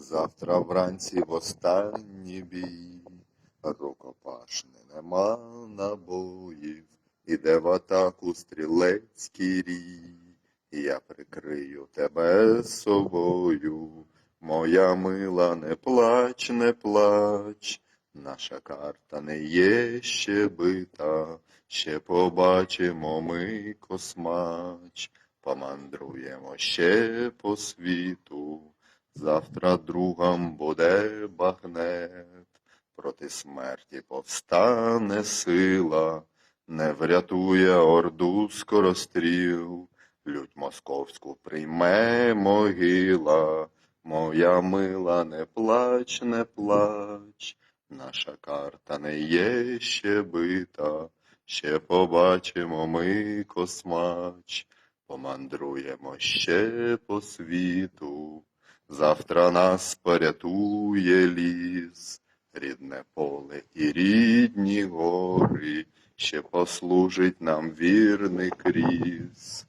Завтра вранці в останній бій, рукопашний нема набоїв, іде в атаку стрілецький рій. Я прикрию тебе собою, моя мила, не плач, не плач. Наша карта не є ще бита, ще побачимо ми космач, помандруємо ще по світу. Завтра другам буде багнет, проти смерті повстане сила, не врятує орду скоростріл, лють московську прийме могила, моя мила, не плач, не плач, наша карта не є ще бита, ще побачимо ми космач, помандруємо ще по світу. Завтра нас порятує ліс, рідне поле і рідні гори, ще послужить нам вірний кріс.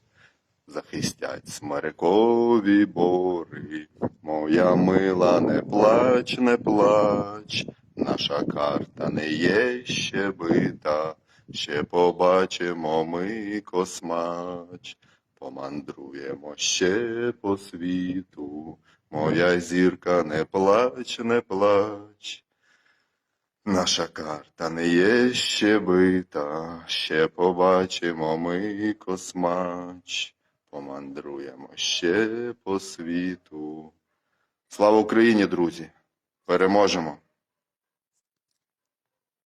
Захистять смерекові бори, моя мила, не плач, не плач, наша карта не є ще бита, ще побачимо ми космач, помандруємо ще по світу. Моя зірка, не плач, не плач. Наша карта не є ще бита, ще побачимо ми космач, помандруємо ще по світу. Слава Україні, друзі! Переможемо!